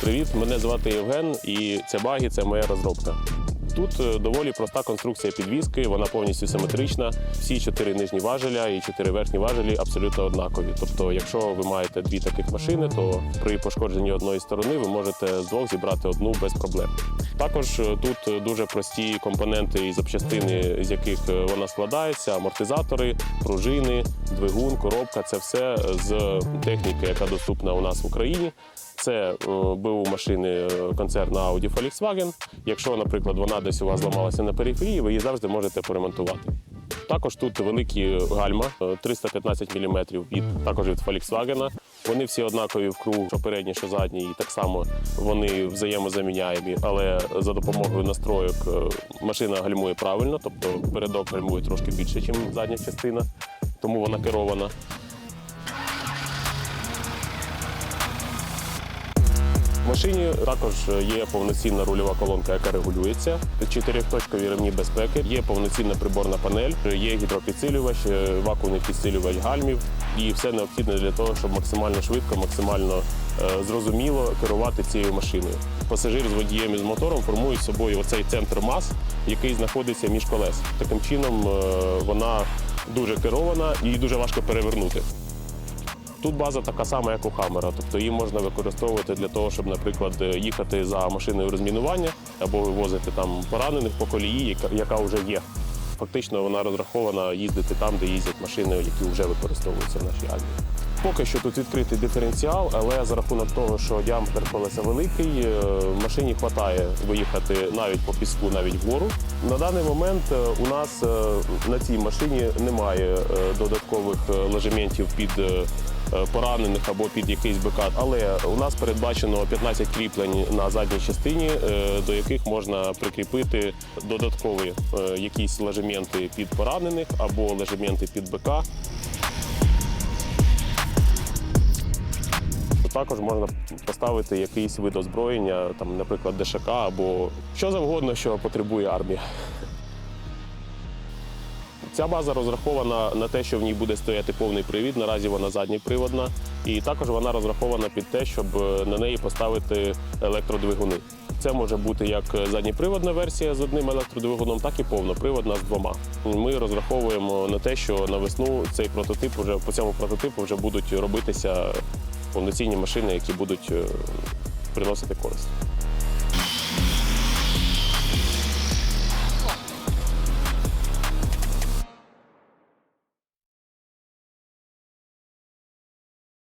привіт! Мене звати Євген, і ця багі це моя розробка. Тут е, доволі проста конструкція підвіски, вона повністю симетрична. Всі чотири нижні важеля і чотири верхні важелі абсолютно однакові. Тобто, якщо ви маєте дві таких машини, то при пошкодженні одної сторони ви можете з двох зібрати одну без проблем. Також е, тут е, дуже прості компоненти і запчастини, з яких вона складається: амортизатори, пружини, двигун, коробка це все з техніки, яка доступна у нас в Україні. Це е, БУ машини е, концерну Audi Volkswagen. Якщо, наприклад, вона десь у вас зламалася на периферії, ви її завжди можете поремонтувати. Також тут великі гальма е, 315 мм від також від Volkswagen. Вони всі однакові в круг, що передні, що задні, і так само вони взаємозаміняємі, але за допомогою настройок е, машина гальмує правильно, тобто передок гальмує трошки більше, ніж задня частина, тому вона керована. В машині також є повноцінна рульова колонка, яка регулюється, чотирьохточкові ремні безпеки, є повноцінна приборна панель, є гідропідсилювач, е, вакуумний підсилювач гальмів і все необхідне для того, щоб максимально швидко, максимально е, зрозуміло керувати цією машиною. Пасажир з водієм і з мотором формують собою оцей центр мас, який знаходиться між колес. Таким чином е, вона дуже керована і дуже важко перевернути. Тут база така сама, як у Хаммера, тобто її можна використовувати для того, щоб, наприклад, їхати за машиною розмінування або вивозити там поранених по колії, яка- вже є. Фактично вона розрахована їздити там, де їздять машини, які вже використовуються в нашій армії. Поки що тут відкритий диференціал, але за рахунок того, що діаметр колеса великий, е, машині вистачає виїхати навіть по піску, навіть вгору. На даний момент е, у нас е, на цій машині немає е, додаткових е, ложементів під е, е, поранених або під якийсь бекат, але у нас передбачено 15 кріплень на задній частині, е, до яких можна прикріпити додаткові е, якісь ложементи під поранених або ложементи під БК. Також можна поставити якийсь вид озброєння, там, наприклад, ДШК або що завгодно, що потребує армія. Ця база розрахована на те, що в ній буде стояти повний привід. Наразі вона задніприводна. І також вона розрахована під те, щоб е, на неї поставити електродвигуни. Це може бути як задніприводна версія з одним електродвигуном, так і повноприводна з двома. Ми розраховуємо на те, що на весну цей прототип вже по цьому прототипу вже будуть робитися повноцінні машини, які будуть е, приносити користь.